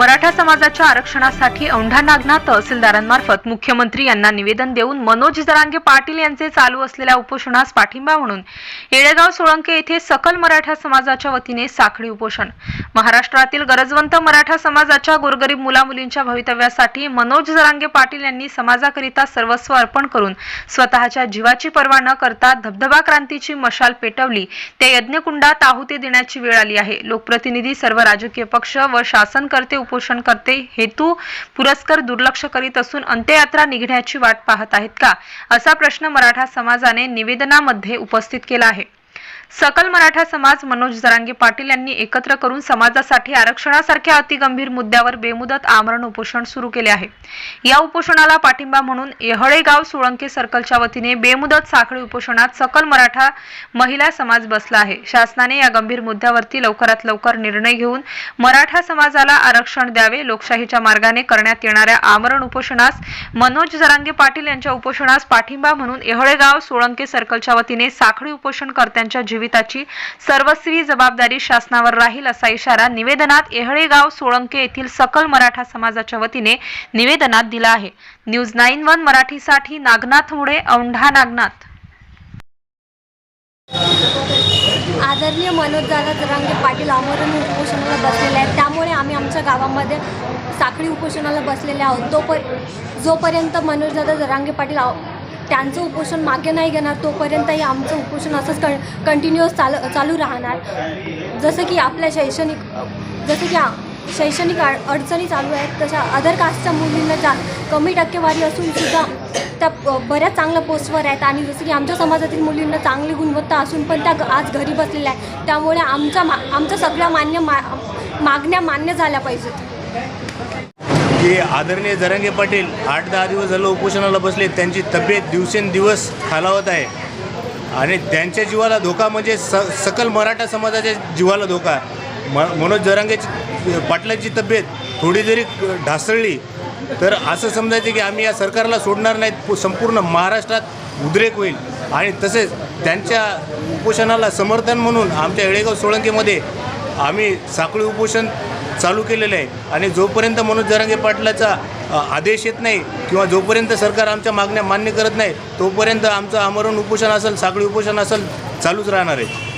मराठा समाजाच्या आरक्षणासाठी औंढा नागना तहसीलदारांमार्फत मुख्यमंत्री यांना निवेदन देऊन मनोज जरांगे पाटील यांचे चालू असलेल्या उपोषणास पाठिंबा म्हणून येळेगाव सोळंके येथे सकल मराठा समाजाच्या वतीने साखळी उपोषण. महाराष्ट्रातील गरजवंत मराठा समाजाच्या गोरगरीब मुलामुलींच्या भवितव्यासाठी मनोज जरांगे पाटील यांनी समाजाकरिता सर्वस्व अर्पण करून स्वतःच्या जीवाची पर्वा न करता धबधबा क्रांतीची मशाल पेटवली. त्या यज्ञकुंडात आहुती देण्याची वेळ आली आहे. लोकप्रतिनिधी सर्व राजकीय पक्ष व शासनकर्ते उपोषणकर्ते हेतू पुरस्कर दुर्लक्ष करीत असून अंत्ययात्रा निघण्याची वाट पाहत आहेत का? असा प्रश्न मराठा समाजाने निवेदनामध्ये उपस्थित केला आहे. सकल मराठा समाज मनोज जरांगे पाटील यांनी एकत्र करून समाजासाठी आरक्षणासारख्या अतिगंभीर मुद्द्यावर बेमुदत आमरण उपोषण सुरू केले आहे. या उपोषणाला पाठिंबा म्हणून येहळेगाव सोळंके सर्कलच्या वतीने बेमुदत साखळी उपोषणात सकल मराठा महिला समाज बसला आहे. शासनाने या गंभीर मुद्द्यावरती लवकरात लवकर निर्णय घेऊन मराठा समाजाला आरक्षण द्यावे लोकशाहीच्या मार्गाने करण्यात येणाऱ्या आमरण उपोषणास मनोज जरांगे पाटील यांच्या उपोषणास पाठिंबा म्हणून येहळेगाव सोळंके सर्कलच्या वतीने साखळी उपोषणकर्त्यांच्या जीविताची सर्वस्वी जबाबदारी शासनावर राहील असा इशारा निवेदनात येहळेगाव सोळंके येथील सकल मराठा समाजाच्या वतीने निवेदनात दिला आहे. न्यूज नाईन वन मराठीसाठी नागनाथ मुळे औंढा नागनाथ. आदरणीय मनोज दादा जरांगे पाटील आमरण उपोषणाला बसलेले आहेत. त्यामुळे आम्ही आमच्या गावामध्ये साखळी उपोषणाला बसलेले आहोत. तोपर जोपर्यंत मनोज दादा जरांगे पाटील त्यांचं उपोषण मागे नाही घेणार तोपर्यंतही आमचं उपोषण असंच कं कंटिन्युअस चाल चालू राहणार. जसं की आपल्या शैक्षणिक जसं की शैक्षणिक अड अडचणी चालू आहेत तशा अदर कास्टच्या मुलींना जा कमी टक्केवारी असून सुद्धा त्या बऱ्याच चांगल्या पोस्टवर आहेत. आणि जसं की आमच्या समाजातील मुलींना चांगली गुणवत्ता असून पण त्या आज घरी बसलेल्या आहेत. त्यामुळे आमच्या मा आमच्या सगळ्या मान्य मा मागण्या मान्य झाल्या पाहिजेत. की आदरणीय जरांगे पाटील आठ दहा दिवस झालं उपोषणाला बसले. त्यांची तब्येत दिवसेंदिवस खालावत आहे. आणि त्यांच्या जीवाला धोका म्हणजे स सकल मराठा समाजाच्या जीवाला धोका म मनोज जरांगेची पाटलांची तब्येत थोडी जरी ढासळली तर असं समजायचं की आम्ही या सरकारला सोडणार नाहीत. संपूर्ण महाराष्ट्रात उद्रेक होईल. आणि तसेच त्यांच्या उपोषणाला समर्थन म्हणून आमच्या येळेगाव सोळंकीमध्ये आम्ही साखळी उपोषण चालू केलेलं आहे. आणि जोपर्यंत मनोज जरांगे पाटलाचा आदेश येत नाही किंवा जोपर्यंत सरकार आमच्या मागण्या मान्य करत नाही तोपर्यंत आमचं आमरण उपोषण असेल साखळी उपोषण असेल चालूच राहणार आहे.